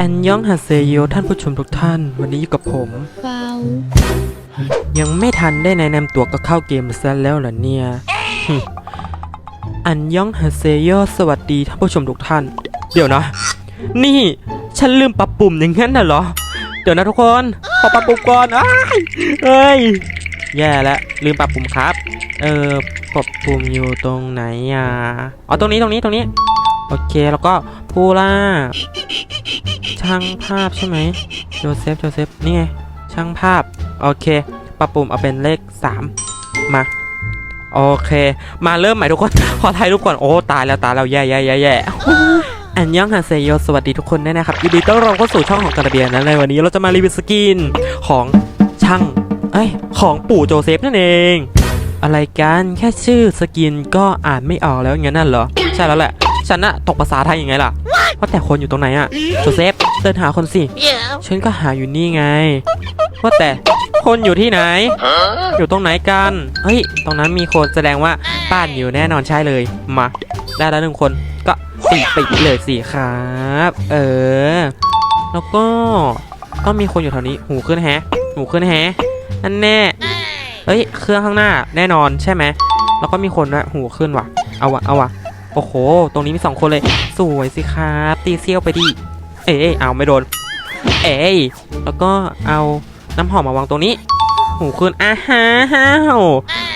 อันยองฮาเซโยท่านผู้ชมทุกท่าน วันนี้อยู่กับผมเฝ้ายังไม่ทันได้แนะนำตัวก็เข้าเกมซะแล้วเหรอเนี่ยหึอันยองฮาเซโยสวัสดีท่านผู้ชมทุกท่าน เดี๋ยวนะ นี่ฉันลืมปรับปุ่มอย่างนั้นน่ะเหรอ เดี๋ยวนะทุกคนขอปรับปุ่มก่อนอ้ายเอ้ยแย่แล้วลืมปรับปุ่มครับ เออปรับปุ่มอยู่ตรงไหนอะอ๋อตรงนี้ตรงนี้ตรงนี้ โอเคแล้วก็พูล่า ช่างภาพใช่ไหมโจเซฟโจเซฟนี่ไงช่างภาพ โอเคปรับปุ่มเอาเป็นเลข 3 มา โอเค มาเริ่มใหม่ทุกคน ขอถ่ายรูปก่อน โอ้ ตายแล้วตายแล้วแย่แย่แย่แย่อันยองฮาเซโยสวัสดีทุกคนด้วยนะครับยินดีต้อนรับเข้าสู่ช่องของกระเบียนนั้นเลยวันนี้เราจะมารีวิวสกินของช่างเอ้ยของปู่โจเซฟนั่นเอง อะไรกันแค่ชื่อสกินก็อ่านไม่ออกแล้วอย่างนั้นน่ะเหรอ ใช่แล้วแหละ ฉันน่ะตกภาษาไทยยังไงล่ะ ว่าแต่คนอยู่ตรงไหนอะโจเซฟเดินหาคนสิ ฉันก็หาอยู่นี่ไง ว่าแต่คนอยู่ที่ไหน อยู่ตรงไหนกัน เฮ้ย ตรงนั้นมีคนแสดงว่าบ้านอยู่แน่นอนใช่เลย มา ได้แล้วหนึ่งคน ก็ติดปิดเลยสิครับ เออ แล้วก็ต้องมีคนอยู่แถวนี้ หูขึ้นแฮะ หูขึ้นแฮะอันแน่ เฮ้ย เครื่องข้างหน้าแน่นอนใช่ไหม แล้วก็มีคนด้วยหูขึ้นว่ะ เอาวะ เอาวะ โอ้โห ตรงนี้มีสองคนเลย สวยสิครับตีเซี่ยวไปดิ เอ้ยเอาไม่โดน เอ้ยแล้วก็เอาน้ำหอมมาวางตรงนี้ หูคุณอ้าฮาว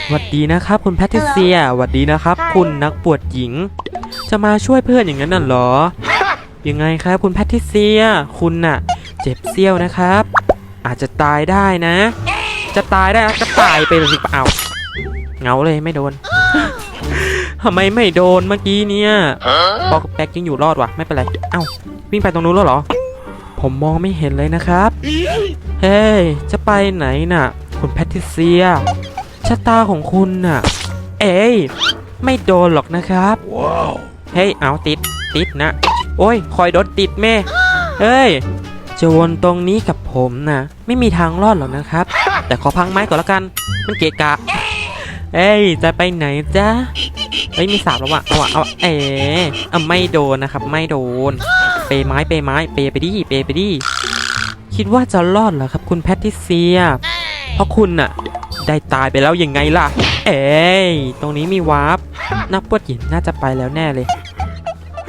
หวัดดีนะครับ คุณแพทริเซียหวัดดีนะครับ คุณนักปวดหญิง จะมาช่วยเพื่อนอย่างนั้นน่ะเหรอ ยังไงครับคุณแพทริเซีย คุณน่ะ เจ็บเซี่ยวนะครับ อาจจะตายได้นะ จะตายได้ก็ตายไปเลยสิเปล่าเหงาเลยไม่โดน ทำไมไม่โดนเมื่อกี้เนี่ยปอกแป๊กยังอยู่รอดวะไม่เป็นไร เอ้าวิ่งไปตรงนู้นแล้วเหรอ ผมมองไม่เห็นเลยนะครับ เฮ้ยจะไปไหนน่ะ คุณแพทริเซียชะตาของคุณน่ะ เอ้ยไม่โดนหรอกนะครับเฮ้ยเอาติดติดนะ โอ้ยคอยโดนติดแม่เฮ้ยจะวนตรงนี้กับผมนะไม่มีทางรอดหรอกนะครับ แต่ขอพังไม้ก่อนละกัน มันเกะกะ เอ้ย จะไปไหนจ๊ะเฮ้ยมีสามแล้ววะเอาวะเอาวะเอ๋เอาไม่โดนนะครับ ไม่โดน เปไม้เปไม้เปไปดิเปไปดิคิดว่าจะรอดเหรอครับ คุณแพทิเซีย เพราะคุณน่ะ ได้ตายไปแล้วยังไงล่ะ เอ้ยตรงนี้มีวาร์ปนักปวดหญิงน่าจะไปแล้วแน่เลย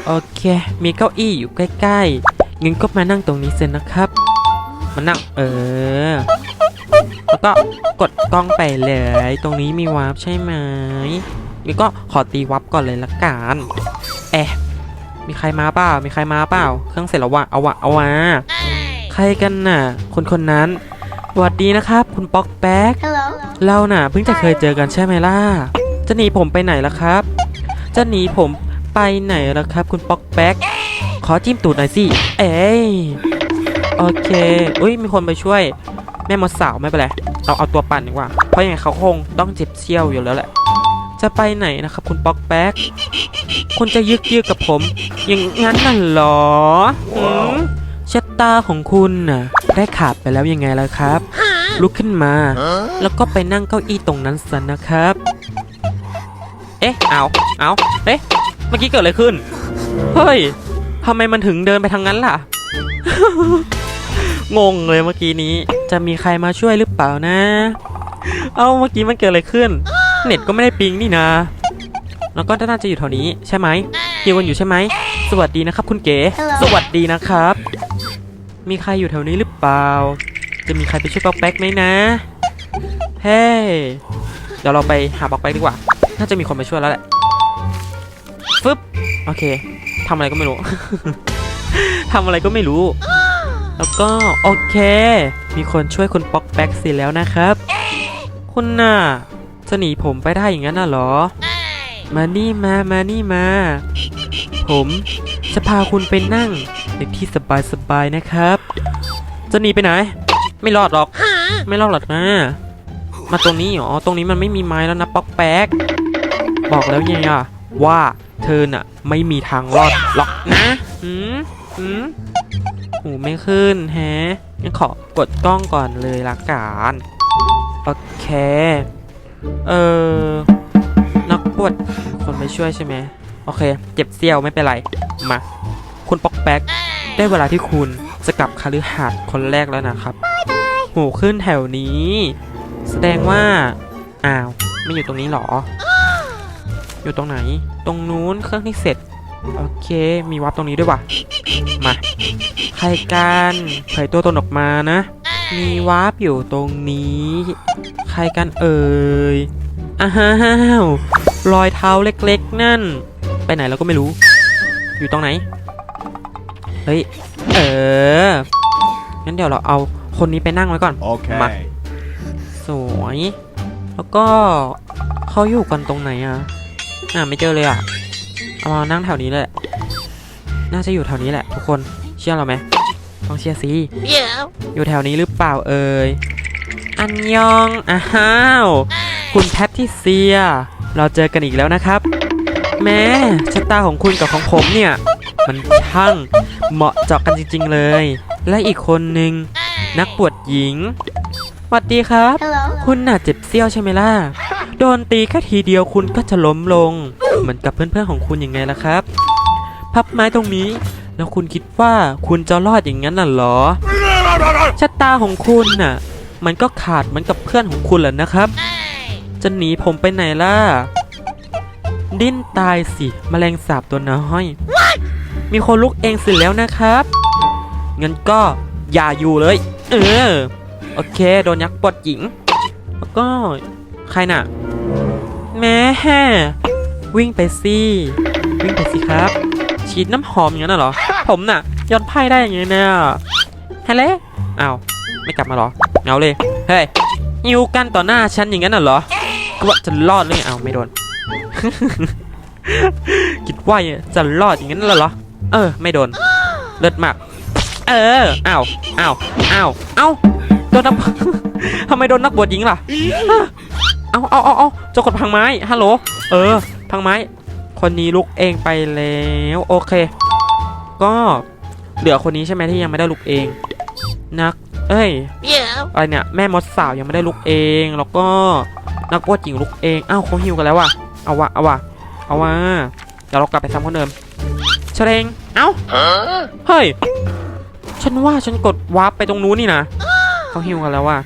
โอเค มีเก้าอี้อยู่ใกล้ๆงั้นก็มานั่งตรงนี้เสร็จนะครับ มานั่งเออ แล้วก็กดกล้องไปเลย ตรงนี้มีวาร์ปใช่ไหมงั้นก็ขอตีวาร์ปก่อนเลยละกันเอ๊ะมีใครมาเปล่า มีใครมาเปล่า เครื่องเสร็จแล้ววะเอาวะเอาวะใครกันน่ะ คนคนนั้นสวัสดีนะครับ คุณป๊อกแป๊กฮัลโหลเราน่ะเพิ่งจะเคยเจอกันใช่ไหมล่ะ จะหนีผมไปไหนล่ะครับ จะหนีผมไปไหนล่ะครับ คุณป๊อกแป๊ก ขอจิ้มตูดหน่อยสิ เอ้ยโอเค อุ้ยมีคนไปช่วย แม่มดสาวไม่เป็นไรเราเอาตัวปั่นดีกว่า เพราะยังไงเขาคงต้องเจ็บเชี่ยวอยู่แล้วแหละ จะไปไหนนะครับ คุณป๊อกแป๊กคุณจะยึกยืกกับผม อย่างงั้นน่ะเหรอหืมชะตาของคุณน่ะได้ขาดไปแล้วยังไงล่ะครับ ลุกขึ้นมา แล้วก็ไปนั่งเก้าอี้ตรงนั้นซะนะครับ เอ๊ะ เอาเอาเอ๊ะ เมื่อกี้เกิดอะไรขึ้น เฮ้ยทำไมมันถึงเดินไปทางนั้นล่ะ งงเลยเมื่อกี้นี้ จะมีใครมาช่วยหรือเปล่านะ เอ้าเมื่อกี้มันเกิดอะไรขึ้น เน็ตก็ไม่ได้ปิงนี่นะ แล้วก็น่าจะอยู่แถวนี้ใช่ไหมฮิวกันอยู่ใช่ไหม สวัสดีนะครับ คุณเก๋ สวัสดีนะครับ มีใครอยู่แถวนี้หรือเปล่า จะมีใครไปช่วยป๊อกแป๊กไหมนะ เฮ้ยเดี๋ยวเราไปหาป๊อกแป๊กดีกว่า น่าจะมีคนไปช่วยแล้วแหละ ฟึบ โอเคทำอะไรก็ไม่รู้ ทำอะไรก็ไม่รู้ แล้วก็โอเค มีคนช่วยคุณป๊อกแป๊กสิแล้วนะครับ คุณน่ะจะหนีผมไปได้อย่างนั้นน่ะเหรอ มานี่มา มานี่มา ผมจะพาคุณไปนั่งในที่สบายๆนะครับ จะหนีไปไหน ไม่รอดหรอก ไม่รอดหรอกนะ มาตรงนี้เหรอ ตรงนี้มันไม่มีไม้แล้วนะป๊อกแป๊ก บอกแล้วไงอะว่าเธอน่ะ ไม่มีทางรอดหรอกนะหืมหืม หูไม่ขึ้นแฮะงั้นขอกดกล้องก่อนเลยละกันโอเค เออนักปวดคนไปช่วยใช่ไหมโอเค เจ็บเสี้ยวไม่เป็นไร มา คุณปอกแป๊ก ได้เวลาที่คุณจะกลับคฤหาสน์คนแรกแล้วนะครับโหขึ้นแถวนี้ แสดงว่า อ้าว ไม่อยู่ตรงนี้หรอ อยู่ตรงไหน ตรงนู้นเครื่องที่เสร็จ โอเค มีวับตรงนี้ด้วยว่ะ มา ใครกันเผยตัวตนออกมานะ มีวาร์ปอยู่ตรงนี้ ใครกันเอ่ย อ้าวรอยเท้าเล็กๆ นั่น ไปไหนเราก็ไม่รู้ อยู่ตรงไหน เฮ้ย เออ งั้นเดี๋ยวเราเอาคนนี้ไปนั่งไว้ก่อน Okay. มา สวย แล้วก็เขาอยู่กันตรงไหนอะอ่าไม่เจอเลยอะ เอามานั่งแถวนี้แหละน่าจะอยู่แถวนี้แหละ ทุกคน เชื่อเราไหมต้องเชื่อสิอยู่แถวนี้หรือเปล่าเอ่ย อันยอง อ้าว คุณแพทริเซีย เราเจอกันอีกแล้วนะครับ แม้ชะตาของคุณกับของผมเนี่ย มันช่างเหมาะเจาะกันจริง ๆเลย และอีกคนหนึ่งนักปวดหญิงสวัสดีครับ Hello. คุณน่ะเจ็บเสี้ยวใช่ไหมล่ะ โดนตีแค่ทีเดียวคุณก็จะล้มลง เหมือนกับเพื่อนๆของคุณยังไงล่ะครับ พับไม้ตรงนี้ แล้วคุณคิดว่าคุณจะรอดอย่างนั้นน่ะเหรอชะตาของคุณน่ะ มันก็ขาดเหมือนกับเพื่อนของคุณแหละนะครับ จะหนีผมไปไหนล่ะ ดิ้นตายสิแมลงสาบตัวน้อย มีคนลุกเองสิแล้วนะครับงั้นก็อย่าอยู่เลย เออ โอเค โดนยักษ์ปลดหญิง แล้วก็ ใครน่ะ แม่ วิ่งไปสิวิ่งไปสิครับ ฉีดน้ำหอมอย่างนั้นเหรอ ผมน่ะย้อนไพ่ได้ยังไงเนี่ยฮัลโหลอ้าวไม่กลับมาเหรอเอาเลย เฮ้ยยิวกันต่อหน้าฉันอย่างนั้นเหรอคิดว่าจะรอดเลยเอาวไม่โดน คิดว่าจะรอดอย่างนั้นเหรอ เออ ไม่โดน เลิศมาก เอออ้าวอ้าวอ้าวเอ้าโดนนักทำไมโดนนักบวชหญิงล่ะ เอาเอาเอาเอาเจ้ากดพังไม้ ฮัลโหล เออ พังไม้ คนนี้ลุกเองไปแล้วโอเค ก็เหลือคนนี้ใช่ไหมที่ยังไม่ได้ลุกเอง นัก เอ้ย Yeah. อะไรเนี่ยแม่มดสาวยังไม่ได้ลุกเอง แล้วก็นักบวชหญิงลุกเองอ้าวเขาหิวกันแล้วว่ะเอาวะเอาวะเอาวะเดี๋ยวเรากลับไปซ้ำคนเดิมเชเรงเอ้า Huh? เฮ้ยฉันว่าฉันกดวาร์ปไปตรงนู้นนี่นะเขาหิวกันแล้วว่ะ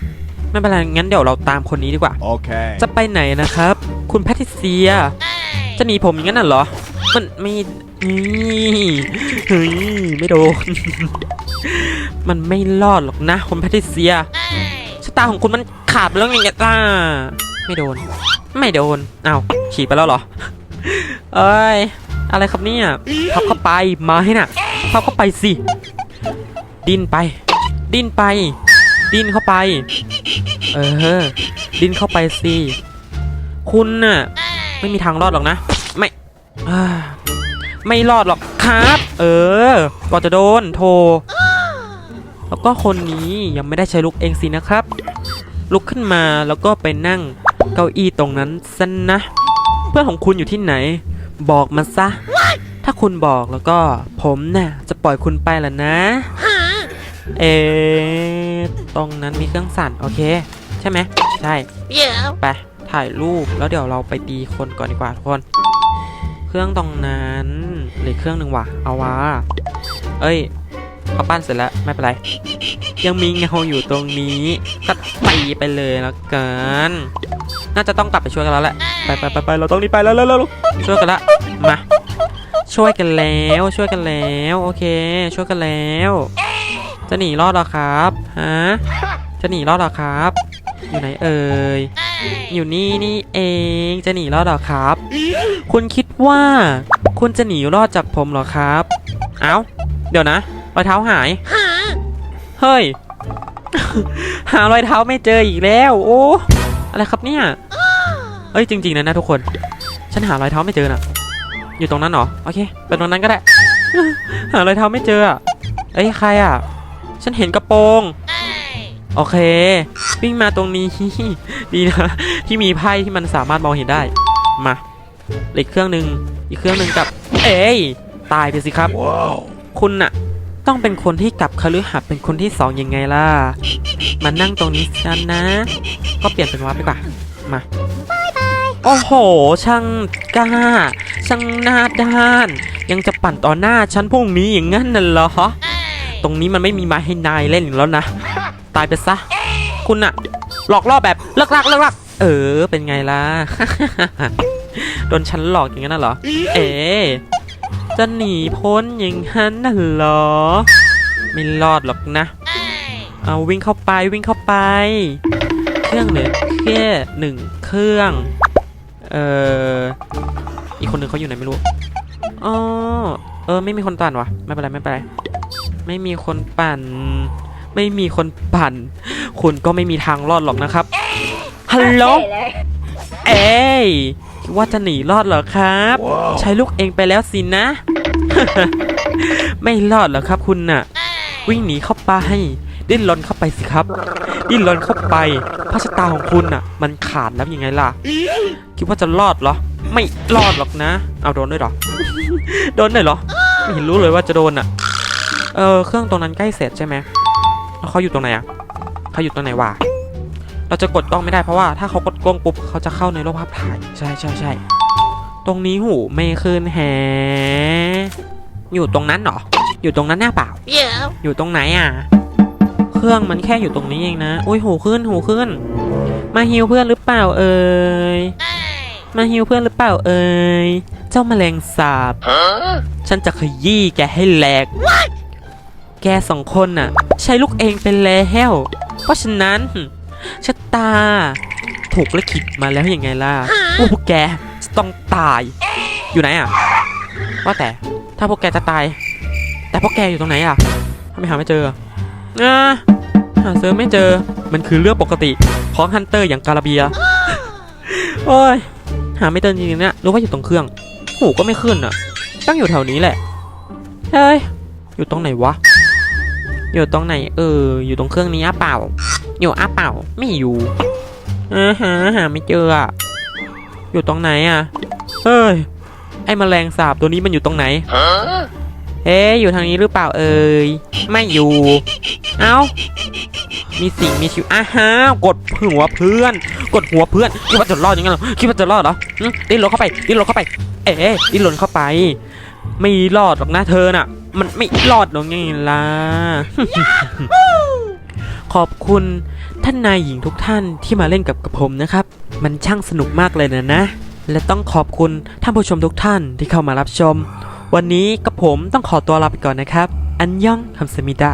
ไม่เป็นไรงั้นเดี๋ยวเราตามคนนี้ดีกว่า Okay. จะไปไหนนะครับ คุณแพทริเซีย จะหนีผมอย่างนั้นน่ะเหรอ มันไม่นี่เฮ้ยไม่โดน มันไม่รอดหรอกนะคุณแพทริเซียชะตาของคุณมันขาดไปแล้วไงจ้าไม่โดน ไม่โดนเอ้าฉีกไปแล้วเหรอ เอ้ย อะไรครับเนี่ยพับเข้าไปมาให้น่ะพับเข้าไปสิ ดิ้นไป ดิ้นไป ดิ้นเข้าไป เออ ดิ้นเข้าไปสิ คุณน่ะ ไม่มีทางรอดหรอกนะ ไม่อ่าไม่รอดหรอกครับ เออก็จะโดนโทแล้วก็คนนี้ยังไม่ได้ใช้ลุกเองสินะครับ ลุกขึ้นมาแล้วก็ไปนั่งเก้าอี้ตรงนั้นซะนะเพื่อนของคุณอยู่ที่ไหน บอกมาซะ ถ้าคุณบอกแล้วก็ผมน่ะจะปล่อยคุณไปแล้วนะ เอะตรงนั้นมีเครื่องสั่นโอเค ใช่ไหมใช่ Yeah. ไป ถ่ายรูปแล้วเดี๋ยวเราไปตีคนก่อนดีกว่าทุกคน เครื่องตรงนั้นหลือเครื่องหนึ่งวะเอาวะเอ้ยเขาปั้นเสร็จแล้วไม่เป็นไรยังมีเงาอยู่ตรงนี้ก็ตีไปเลยแล้วกันน่าจะต้องกลับไปช่วยกันแล้วแหละไปไปไปไปเราต้องรีบไปแล้วแล้วแล้วช่วยกันละมาช่วยกันแล้วช่วยกันแล้วโอเค ช่วยกันแล้ว จะหนีรอดหรอครับฮะจะหนีรอดหรอครับ อยู่ไหนเอ่ย อยู่นี่นี่เองจะหนีรอดเหรอครับ คุณคิดว่า คุณจะหนีรอดจากผมเหรอครับ เอ้า เดี๋ยวนะรอยเท้าหายเฮ้ย หารอยเท้าไม่เจออีกแล้ว โอ้อะไรครับเนี่ยเอ้ยจริง ๆนะนะทุกคน ฉันหารอยเท้าไม่เจอน่ะ อยู่ตรงนั้นเหรอโอเคเป็นตรงนั้นก็ได้ หารอยเท้าไม่เจออะเอ้ยใครอะ ฉันเห็นกระโปรงโอเค วิ่งมาตรงนี้ ดีนะ ที่มีไพ่ที่มันสามารถมองเห็นได้ มาอีกเครื่องหนึ่งอีกเครื่องหนึ่งกับ เอ้ยตายไปสิครับ Whoa. คุณน่ะ ต้องเป็นคนที่กลับคฤหัสถ์เป็นคนที่สองยังไงล่ะมานั่งตรงนี้ฉันนะ ก็เปลี่ยนเป็นวับดีกว่า มาโอ้โห ช่างกล้า ช่างหน้าด้าน ยังจะปั่นต่อหน้าฉันพวกนี้อย่างงั้นน่ะเหรอ ตรงนี้มันไม่มีไม้ให้นายเล่นอีกแล้วนะ ตายไปซะ คุณอะหลอกล่อแบบเลิกลักเลิกลักเออ เป็นไงล่ะ โดนฉันหลอกอย่างนั้นน่ะเหรอ เอ๋จะหนีพ้นอย่างนั้นน่ะเหรอ ไม่รอดหรอกนะ เอาวิ่งเข้าไปวิ่งเข้าไป เครื่องเหลือแค่หนึ่งเครื่อง เอ่อ อีกคนหนึ่งเขาอยู่ไหนไม่รู้อ๋อเออ ไม่มีคนปั่นวะไม่เป็นไรไม่เป็นไร ไม่มีคนปั่น ไม่มีคนปั่น คุณก็ไม่มีทางรอดหรอกนะครับฮัลโหลเอ้ยคิดว่าจะหนีรอดเหรอครับ ใช้ลูกเองไปแล้วสินะ ไม่รอดเหรอครับคุณน่ะ วิ่งหนีเข้าไป ดิ้นรนเข้าไปสิครับ ดิ้นรนเข้าไปพระชะตาของคุณน่ะ มันขาดแล้วยังไงล่ะ คิดว่าจะรอดเหรอ ไม่รอดหรอกนะ เอาโดนด้วยเหรอ โดนด้วยเหรอ ไม่เห็นรู้เลยว่าจะโดนอะ เออเครื่องตรงนั้นใกล้เสร็จใช่ไหมแล้วเขาอยู่ตรงไหนอะ เขาอยู่ตรงไหนวะเราจะกดกล้องไม่ได้เพราะว่าถ้าเขากดกล้องปุ๊บเขาจะเข้าในรูปภาพถ่าย ใช่ใช่ใช่ตรงนี้หูไม่ขึ้นแฮอยู่ตรงนั้นเหรอ อยู่ตรงนั้นแน่เปล่า อยู่ตรงไหนอะ เครื่องมันแค่อยู่ตรงนี้เองนะอุ้ยหูขึ้นหูขึ้น มาฮิวเพื่อนหรือเปล่าเอ่ยมาฮิวเพื่อนหรือเปล่าเอ่ยเจ้าแมลงสาบฉันจะขยี้แกให้แหลก แกสองคนน่ะ ใช้ลูกเองเป็นแล้ว เพราะฉะนั้นชะตา ถูกลิขิตมาแล้วยังไงล่ะว่าพวกแกจะต้องตาย อยู่ไหนอะ ว่าแต่ถ้าพวกแกจะตาย แต่พวกแกอยู่ตรงไหนอะทำไมหาไม่เจออะหาเจอไม่เจอ มันคือเรื่องปกติของฮันเตอร์อย่างกาลาเบีย โอ้ย หาไม่เจอจริงๆเนี่ยรู้ว่าอยู่ตรงเครื่อง หูก็ไม่ขึ้นอะต้องอยู่แถวนี้แหละ เฮ้ย อยู่ตรงไหนวะ อยู่ตรงไหน เออ อยู่ตรงเครื่องนี้อะเปล่า อยู่อะเปล่า ไม่อยู่อ่าฮะหาไม่เจออะอยู่ตรงไหนอะ เฮ้ย ไอ้แมลงสาบตัวนี้มันอยู่ตรงไหน เอ๊ะ อยู่ทางนี้หรือเปล่าเอ่ย ไม่อยู่ เอ้า มีสิ่งมีชีวิตอ้าฮาวกดหัวเพื่อน กดหัวเพื่อน คิดว่าจะรอดยังไงหรอ คิดว่าจะรอดเหรอดิ้นรนเข้าไป ดิ้นรนเข้าไป เอ๊ะดิ้นรนเข้าไป ไม่รอดหรอกนะเธอน่ะ มันไม่รอดหรอกไงล่ะ ขอบคุณท่านนายหญิงทุกท่านที่มาเล่นกับกับผมนะครับ มันช่างสนุกมากเลยนะนะ และต้องขอบคุณท่านผู้ชมทุกท่านที่เข้ามารับชม วันนี้กับผมต้องขอตัวลาไปก่อนนะครับ อันยองคำสมิดะ